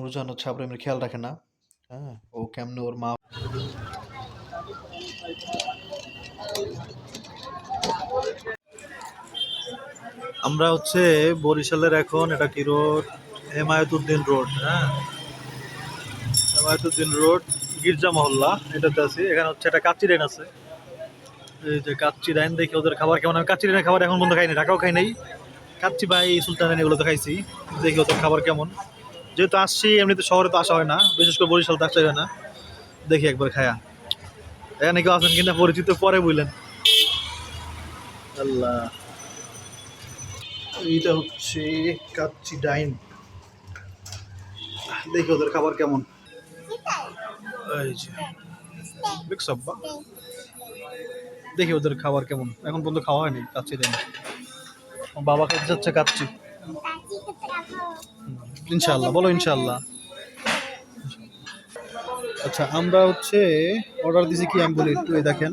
নুরজাহান হচ্ছে আব্রাহিমের খেয়াল রাখে না। হ্যাঁ ও কেমনে ওর মা আমরা হচ্ছে বরিশালের এখন, এটা কি রোড? হেমায়তুদ্দিন রোড হ্যাঁ? হেমায়তুদ্দিন রোড, গির্জা মহল্লা, এটাতে আছি। এখানে হচ্ছে একটা কাচ্চি ডাইন আছে। এই যে কাচ্চি ডাইন দেখি ওদের খাবার কেমন? আমি কাচ্চি ডাইনের খাবার এখন বন্ধ খাইনি, ঢাকাও খাই নাই। কাচ্চি ভাই, সুলতান এগুলো তো খাইছি। দেখি ওদের খাবার কেমন। যেহেতু আসছি এমনিতে শহরে তো আসা হয় না বিশেষ করে বরিশাল তো আসা হয় না। দেখি একবার খায়া। এখানে কেউ আছেন কিনা পরিচিত পরে বুঝলেন আল্লাহ। এইটা হচ্ছে কাচ্চি ডাইন। দেখি ওদের খাবার কেমন। এই যে। আব্বা? দেখি ওদের খাবার কেমন। এখন পর্যন্ত খাওয়া হয়নি কাচ্চি ডাইন। বাবা খেতে যাচ্ছে কাচ্চি। ইনশাল্লাহ বলো ইনশাল্লাহ আচ্ছা আমরা হচ্ছে অর্ডার দিছি কি আমি বলি একটু এই দেখেন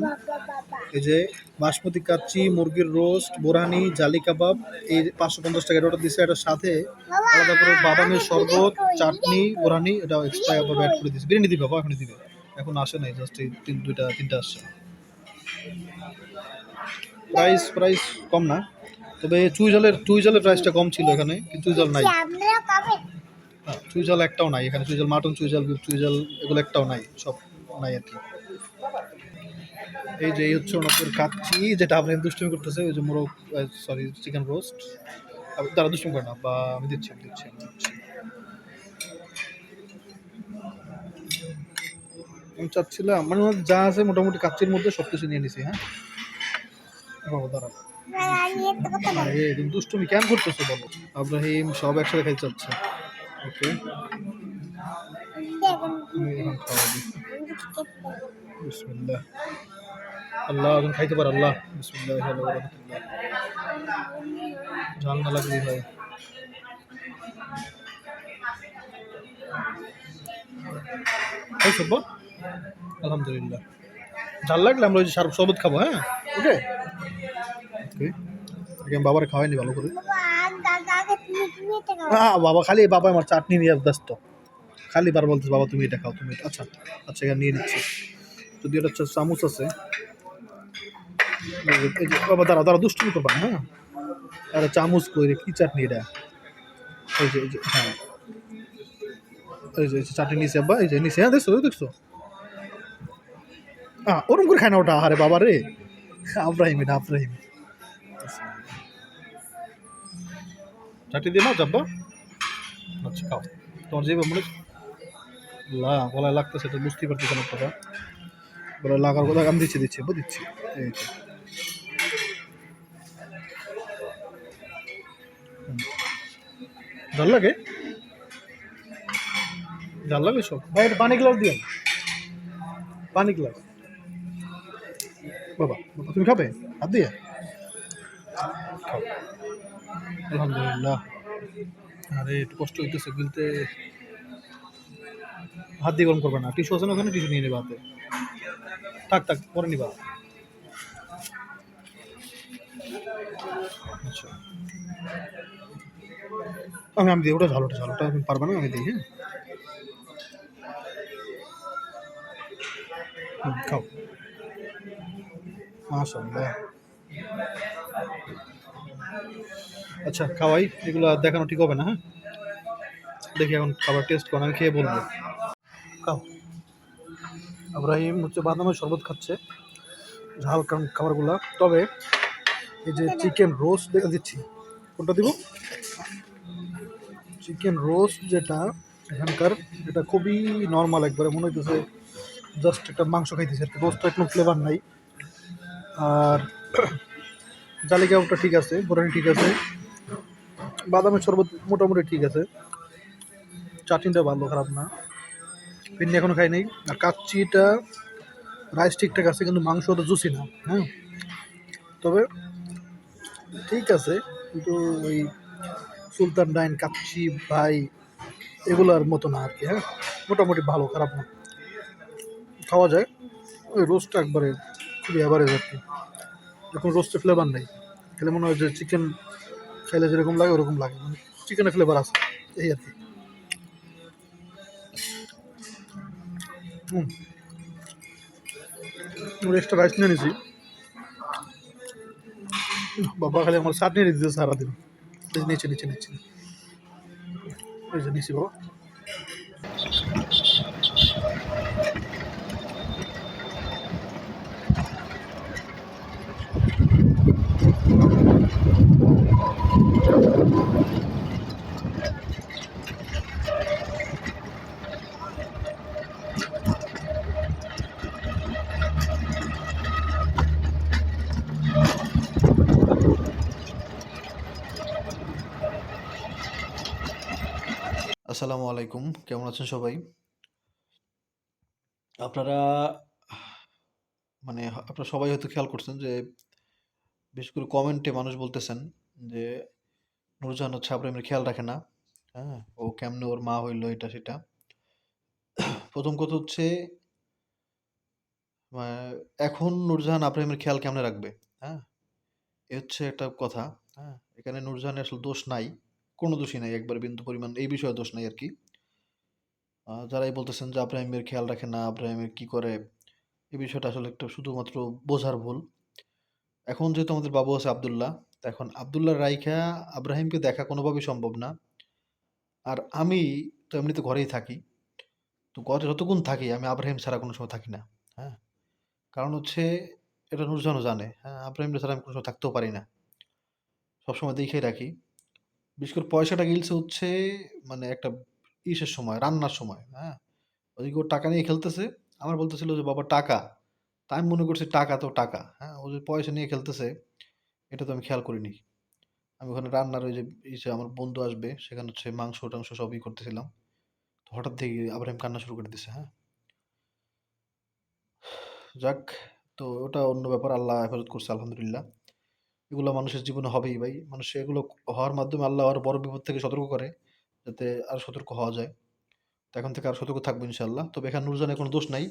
এই যে বাসমতি কাচ্চি মুরগির রোস্ট বোরানি জালি কাবাব এই পাঁচশো পঞ্চাশ টাকা অর্ডার দিছে। এটার সাথে আলাদা করে বাদামের শরবত চাটনি বোরানি এটা এক্সট্রা ভাবে অ্যাড করে দিছে। বিরিয়ানি দিবে বাবা দিবে। এখন আসে নাই জাস্ট এই তিন দুইটা তিনটা আসছে। প্রাইস প্রাইস কম না। তবে চুই জলের চুই জলের প্রাইসটা কম ছিল এখানে কিন্তু চুই জল নাই। হ্যাঁ চুই জল একটাও নাই এখানে চুই জল মাটন চুই জল চুই জল এগুলো একটাও নাই সব নাই আর কি। এই যে এই হচ্ছে ওনাদের কাচ্চি যেটা আপনি দুষ্টুমি করতেছে ওই যে মোরগ সরি চিকেন রোস্ট তারা দুষ্টুমি করে না বা আমি দিচ্ছি আমি দিচ্ছি আমি দিচ্ছি। আমি চাচ্ছিলাম মানে যা আছে মোটামুটি কাচ্চির মধ্যে সব কিছু নিয়ে নিছি হ্যাঁ? বাবা দাঁড়াও আরে তুমি দুষ্টুমি কেন করতেছো বলো? আব্রাহিম, সব একসাথে খাইতে চাচ্ছে। ওকে। আল্লাহ, এখন খাইতে পার, আল্লাহ। বিসমিল্লাহ ঝাল না লাগলে ভাই। আলহামদুলিল্লাহ। ঝাল লাগলে আমরা ওই সার- শরবত খাব হ্যাঁ? ওকে। আগে বাবার খাওয়াইনি ভালো করে। বাবা খালি বাবা আমার চাটনি নিয়ে ব্যস্ত। খালি বার বলতেছে বাবা তুমি এটা খাও তুমি এটা আচ্ছা আচ্ছা এখানে নিয়ে নিচ্ছি। যদি এটা হচ্ছে চামচ আছে। বাবা দাঁড়া দাঁড়া দুষ্টুমি করবা না, হ্যাঁ আরে চামচ কই কি চাটনি এটা? এই যে এই যে হ্যাঁ। এই যে চাটনি নিচে আব্বা এই যে নিচে হ্যাঁ দেখছ দেখছ? হ্যাঁ ওরম করে খায় না ওটা? আরে বাবা রে। আব্রাহিম এটা আব্রাহিম। চাটনি দিয়ে নাও যাব্বা আচ্ছা খাও। তোমার যে মনে লা গলায় লাগতেছে তো বুঝতেই পারতেছে না কথা গলায় লাগার কথা আমি দিচ্ছি দিচ্ছি দিচ্ছি এই। জাল লাগে? জাল লাগে সব? ভাই একটা পানি গ্লাস দিও। পানি গ্লাস। বাবা বাবা, তুমি খাবে? হাত দিয়ে? খাও। আলহামদুলিল্লাহ। আরে, একটু কষ্ট হইতেছে গিলতে হাত দিয়ে গরম করবে না। টিস্যু আছে না ওখানে? টিস্যু নিয়ে নেবে হাতে। থাক থাক, পরে নিবা। আচ্ছা। আমি আমি দিই, ওটা ঝাল ওটা ঝাল, ওটা তুমি পারবে না, আমি দিই হ্যাঁ? খাও। মাশাআল্লাহ। আচ্ছা খাওয়াই, এগুলো দেখানো ঠিক হবে না হ্যাঁ? দেখি এখন খাবার টেস্ট করুন আমি খেয়ে বলব। খাও। আব্রাহিম হচ্ছে বাদামের শরবত খাচ্ছে, ঝাল খাবারগুলো। তবে এই যে চিকেন রোস্ট দেখে দিচ্ছি। কোনটা দিব? চিকেন রোস্ট যেটা এখানকার, এটা খুবই নর্মাল একবারে, মনে হইতেছে জাস্ট একটা মাংস খাইতেছে রোস্টটা কোনো ফ্লেভার নাই। আর জালি কাবাবটা ঠিক আছে বোরানি ঠিক আছে। বাদামের শরবত মোটামুটি ঠিক আছে। চাটনিটা ভালো, খারাপ না। পিন্নি এখনও খাই নাই। আর কাচ্চিটা রাইস ঠিকঠাক আছে, কিন্তু মাংস তো জুসি না হ্যাঁ। তবে ঠিক আছে, কিন্তু ওই সুলতান ডাইন, কাচ্চি, ভাই এগুলোর মতো না আর কি হ্যাঁ। মোটামুটি ভালো, খারাপ না। খাওয়া যায়। ওই রোস্টটা একবারে খুবই অ্যাভারেজ আর কি। এখন রোস্টে ফ্লেভার নেই। খেলে মনে হয় যে চিকেন খাইলে যেরকম লাগে, ওরকম লাগে। মানে চিকেনের ফ্লেভার আছে, এই আর কি। হুম। এক্সট্রা রাইস নিয়ে নিছি। বাবা খালি আমার চাটনি দিতে সারাদিন। নিচে নিচে নিচে। নিচে বাবা। আলাইকুম। কেমন আছেন সবাই? আপনারা মানে আপনারা সবাই হয়তো খেয়াল করছেন যে বিশেষ করে কমেন্টে মানুষ বলতেছেন যে নূরজাহান হচ্ছে আব্রাহিমের খেয়াল রাখে না। হ্যাঁ ও কেমনে ওর মা হইল এটা সেটা। প্রথম কথা হচ্ছে এখন নূরজাহান আব্রাহিমের খেয়াল কেমনে রাখবে? হ্যাঁ এ হচ্ছে একটা কথা। হ্যাঁ এখানে নুরজাহানের আসলে দোষ নাই, কোনো দোষই নাই, একবার বিন্দু পরিমাণ, এই বিষয়ে দোষ নাই আর কি। যারাই বলতেছেন যে আব্রাহিমের খেয়াল রাখে না, আব্রাহিমের কি করে এই বিষয়টা আসলে একটা শুধুমাত্র বোঝার ভুল। এখন যেহেতু আমাদের বাবু আছে আবদুল্লাহ এখন আব্দুল্লাহ রাইখা আব্রাহিমকে দেখা কোনোভাবেই সম্ভব না। আর আমি তো এমনিতে ঘরেই থাকি, তো ঘরে যতক্ষণ থাকি আমি আব্রাহিম ছাড়া কোনো সময় থাকি না হ্যাঁ? কারণ হচ্ছে এটা নুরজানও জানে হ্যাঁ? আব্রাহিম ছাড়া আমি কোনো সময় থাকতেও পারি না। সবসময় দেখেই রাখি। বিশেষ করে পয়সাটা গিলছে হচ্ছে মানে একটা ইসের সময়, রান্নার সময় হ্যাঁ? ওদিকে ও টাকা নিয়ে খেলতেছে। আমার বলতেছিল যে, বাবা, টাকা। তা আমি মনে করছি, টাকা তো টাকা। হ্যাঁ? ও যে পয়সা নিয়ে খেলতেছে, এটা তো আমি খেয়াল করিনি। আমি ওখানে রান্নার ওই যে ইসে, আমার বন্ধু আসবে, সেখানে হচ্ছে মাংস, টাংস সবই করতেছিলাম। তো হঠাৎ দেখি আব্রাহিম কান্না শুরু করে দিছে হ্যাঁ? যাক, তো ওটা অন্য ব্যাপার, আল্লাহ হেফাজত করছে, আলহামদুলিল্লাহ। এগুলো মানুষের জীবনে হবেই ভাই। মানুষ এগুলো হওয়ার মাধ্যমে আল্লাহ আর বড় বিপদ থেকে সতর্ক করে। যাতে আর সতর্ক হওয়া যায়। তো এখন থেকে আর সতর্ক থাকব ইনশাল্লাহ তবে এখানে নুরজানের কোনো দোষ নাই।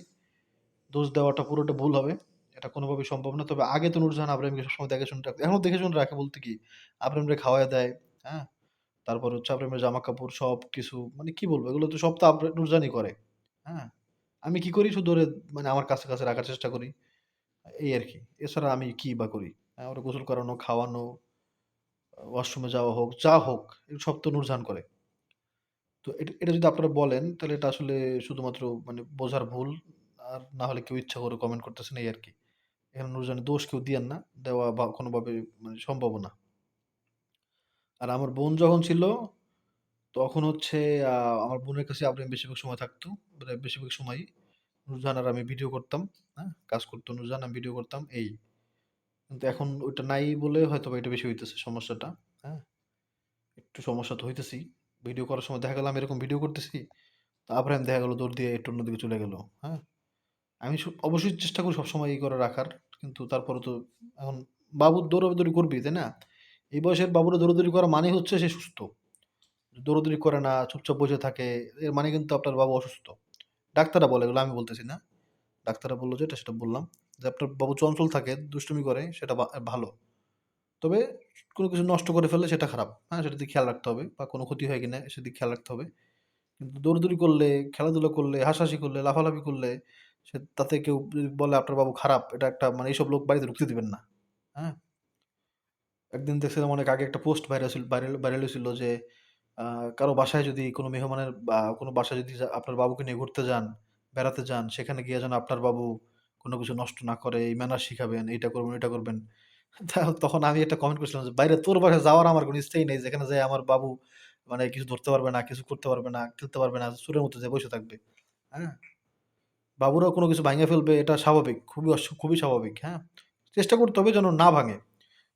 দোষ দেওয়াটা পুরোটা ভুল হবে। এটা কোনোভাবেই সম্ভব না। তবে আগে তো নুরজাহান আব্রাহিমকে সবসময় দেখে শুনে রাখতো। এখনও দেখে শুনে রাখে বলতে কি আব্রাহিমরে খাওয়াই দেয় হ্যাঁ? তারপর হচ্ছে আব্রাহিমের জামা কাপড় সব কিছু মানে কি বলব? এগুলো তো সব তো আব্রা- নুরজানই করে হ্যাঁ? আমি কি করি? শুধু মানে আমার কাছে কাছে রাখার চেষ্টা করি। এই আর কি। এছাড়া আমি কি বা করি? হ্যাঁ, ওরা গোসল করানো খাওয়ানো ওয়াশরুমে যাওয়া হোক যা হোক সব তো নুরজাহান করে। তো এটা এটা যদি আপনারা বলেন, তাহলে এটা আসলে শুধুমাত্র মানে বোঝার ভুল। আর না হলে কেউ ইচ্ছা করে কমেন্ট করতেছেন এই আর কি। এখানে নুরজানের দোষ কেউ দিয়েন না, দেওয়া বা কোনোভাবে মানে সম্ভব না। আর আমার বোন যখন ছিল, তখন হচ্ছে আমার বোনের কাছে আব্রাহিম বেশিরভাগ সময় থাকতো বেশিরভাগ সময় নুরজাহান আর আমি ভিডিও করতাম হ্যাঁ? কাজ করতো নুরজাহান, আমি ভিডিও করতাম, এই। কিন্তু এখন ওইটা নাই বলে হয়তো বা এটা বেশি হইতেছে, সমস্যাটা হ্যাঁ? একটু সমস্যা তো হইতেছি ভিডিও করার সময় দেখা গেল আমি এরকম ভিডিও করতেছি। তো আব্রাহিম দেখা গেলো দৌড় দিয়ে একটু অন্যদিকে চলে গেল হ্যাঁ? আমি অবশ্যই চেষ্টা করি সবসময় এই করে রাখার, কিন্তু তারপরে তো এখন বাবুর দৌড়াদৌড়ি করবি তাই না? এই বয়সের বাবুরা দৌড়াদৌড়ি করা মানে হচ্ছে সে সুস্থ। দৌড়াদৌড়ি করে না, চুপচাপ বসে থাকে, এর মানে কিন্তু আপনার বাবু অসুস্থ। ডাক্তাররা বলে, এগুলো আমি বলতেছি না। ডাক্তাররা বলল যেটা সেটা বললাম। যে আপনার বাবু চঞ্চল থাকে, দুষ্টুমি করে, সেটা ভালো। তবে কোনো কিছু নষ্ট করে ফেললে সেটা খারাপ। হ্যাঁ সেটা দিকে খেয়াল রাখতে হবে বা কোনো ক্ষতি হয় কিনা সেদিকে খেয়াল রাখতে হবে। কিন্তু দৌড়াদৌড়ি করলে, খেলাধুলা করলে, হাসাহাসি করলে, লাফালাফি করলে সে, তাতে কেউ বলে আপনার বাবু খারাপ, এটা একটা মানে এইসব লোক বাড়িতে ঢুকতে দিবেন না। হ্যাঁ? একদিন দেখছিলাম অনেক আগে একটা পোস্ট ভাইরাল ভাইরাল ভাইরাল হয়েছিল যে কারও বাসায় যদি কোনো মেহমানের বা কোনো বাসায় যদি আপনার বাবুকে নিয়ে ঘুরতে যান, বেড়াতে যান, সেখানে গিয়ে যেন আপনার বাবু কোনো কিছু নষ্ট না করে, এই ম্যানার শিখাবেন, এইটা করবেন এটা করবেন তখন আমি একটা কমেন্ট করছিলাম যে, বাইরে তোর বাসায় যাওয়ার আমার কোনো ইচ্ছেই নেই, যেখানে যায় আমার বাবু মানে কিছু ধরতে পারবে না, কিছু করতে পারবে না, খেলতে পারবে না সুরের মতো যে বসে থাকবে। হ্যাঁ? বাবুরাও কোনো কিছু ভাঙে ফেলবে, এটা স্বাভাবিক, খুবই খুবই স্বাভাবিক হ্যাঁ? চেষ্টা করতে হবে যেন না ভাঙে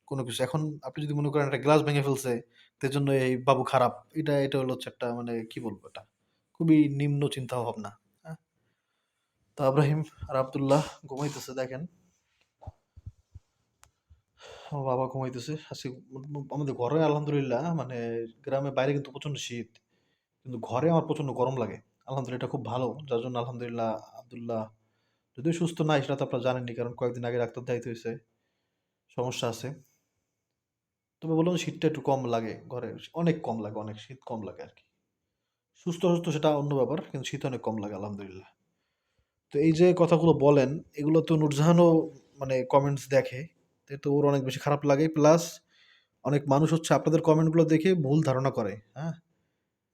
কোনো কিছু। এখন আপনি যদি মনে করেন একটা গ্লাস ভেঙে ফেলছে, তার জন্য এই বাবু খারাপ, এটা এটা হলো হচ্ছে একটা মানে কি বলব এটা? খুবই নিম্ন চিন্তা ভাবনা হ্যাঁ? তো আব্রাহিম আর আবদুল্লাহ ঘুমাইতেছে, দেখেন। আমার বাবা ঘুমাইতেছে। আজকে আমাদের ঘরে আলহামদুলিল্লাহ মানে গ্রামে বাইরে কিন্তু প্রচণ্ড শীত কিন্তু ঘরে আমার প্রচণ্ড গরম লাগে। আলহামদুলিল্লাহ এটা খুব ভালো যার জন্য আলহামদুলিল্লাহ আব্দুল্লাহ যদিও সুস্থ নাই সেটা তো আপনারা জানেননি কারণ কয়েকদিন আগে ডাক্তার দায়িত্ব হয়েছে সমস্যা আছে। তবে বললাম শীতটা একটু কম লাগে ঘরে অনেক কম লাগে অনেক শীত কম লাগে আর কি। সুস্থ সুস্থ সেটা অন্য ব্যাপার কিন্তু শীত অনেক কম লাগে আলহামদুলিল্লাহ। তো এই যে কথাগুলো বলেন, এগুলো তো নুরজাহানও মানে কমেন্টস দেখে। তো ওর অনেক বেশি খারাপ লাগে। প্লাস অনেক মানুষ হচ্ছে আপনাদের কমেন্টগুলো দেখে ভুল ধারণা করে, হ্যাঁ?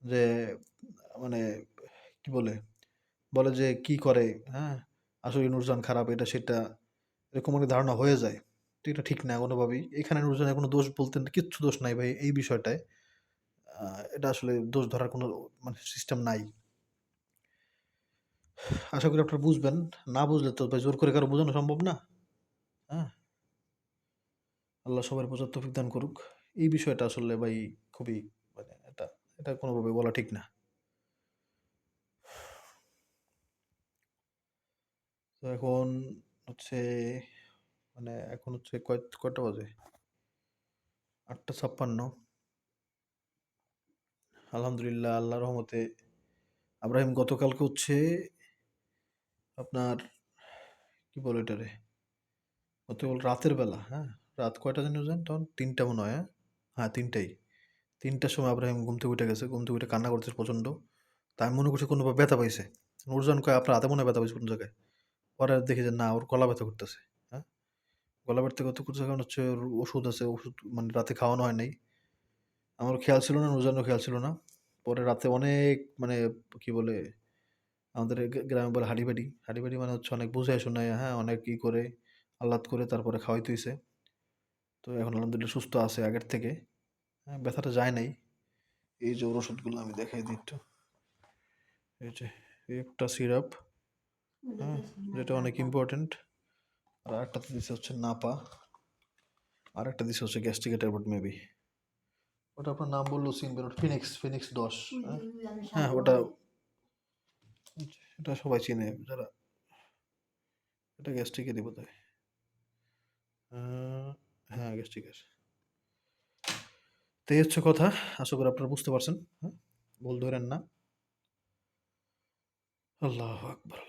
যে মানে কি বলে? বলে যে কি করে, হ্যাঁ? আসলে নূরজাহান খারাপ এটা সেটা। এরকম অনেক ধারণা হয়ে যায়। তো এটা ঠিক না কোনোভাবেই। এখানে নুরজানের কোনো দোষ বলতে কিচ্ছু দোষ নাই ভাই এই বিষয়টায়। এটা আসলে দোষ ধরার কোনো মানে সিস্টেম নাই। আশা করি আপনারা বুঝবেন। না বুঝলে তো ভাই জোর করে কারও বোঝানো সম্ভব না। হ্যাঁ? আল্লাহ সবার বোঝার তৌফিক দান করুক। এই বিষয়টা আসলে ভাই খুবই মানে এটা এটা কোনোভাবে বলা ঠিক না। তো এখন হচ্ছে মানে এখন হচ্ছে কয় কয়টা বাজে? ৮টা ৫৬ আলহামদুলিল্লাহ আল্লাহ রহমতে আব্রাহিম গতকালকে হচ্ছে আপনার কি বলে এটারে? গতকাল রাতের বেলা, হ্যাঁ? রাত কয়টা জানি জানেন তখন? ৩টা মনে হয়, হ্যাঁ? হ্যাঁ ৩টাই। ৩টার সময় আব্রাহিম ঘুম থেকে উঠে গেছে। ঘুম থেকে উঠে কান্না করতেছে প্রচণ্ড। তো আমি মনে করছি কোনোভাবে ব্যথা পাইছে। নূরজাহান কয়, "আপনার হাতে মনে হয় ব্যথা পাইছে কোনো জায়গায়।" পরে দেখি যে না ওর গলা ব্যথা করতেছে, হ্যাঁ? গলা ব্যথা করতে করতেছে কারণ হচ্ছে ওর ওষুধ আছে। ওষুধ মানে রাতে খাওয়ানো হয় নাই। আমার খেয়াল ছিল না, নূরজাহানেরও খেয়াল ছিল না। পরে রাতে অনেক মানে কি বলে আমাদের গ্রামে বলে হাঁড়ি-বাড়ি। হাঁড়ি-বাড়ি মানে হচ্ছে অনেক বুঝাইয়া শুনাইয়া, হ্যাঁ? অনেক ই করে আহ্লাদ করে তারপরে খাওয়াইতে হইছে। তো এখন আলহামদুলিল্লাহ সুস্থ আছে আগের থেকে। হ্যাঁ? ব্যথাটা যায় নাই। এই যে ওষুধগুলো আমি দেখাই দিই একটু। এই যে একটা সিরাপ, হ্যাঁ? যেটা অনেক ইম্পোর্টেন্ট। আর আরেকটাতে দিছে হচ্ছে নাপা। আর একটা দিছে হচ্ছে গ্যাস্ট্রিক ট্যাবলেট মেবি। ওটা আপনার নাম বলল চিনবেন। ওটা ফিনিক্স, ফিনিক্স ১০ হ্যাঁ? হ্যাঁ ওটা এটা সবাই চিনে যারা এটা গ্যাস্ট্রিকেরই বোধহয়। আ হ্যাঁ ঠিক আছে তো এই হচ্ছে কথা। আশা করি আপনারা বুঝতে পারছেন, হ্যাঁ? ভুল ধরেন না। আল্লাহ আকবার।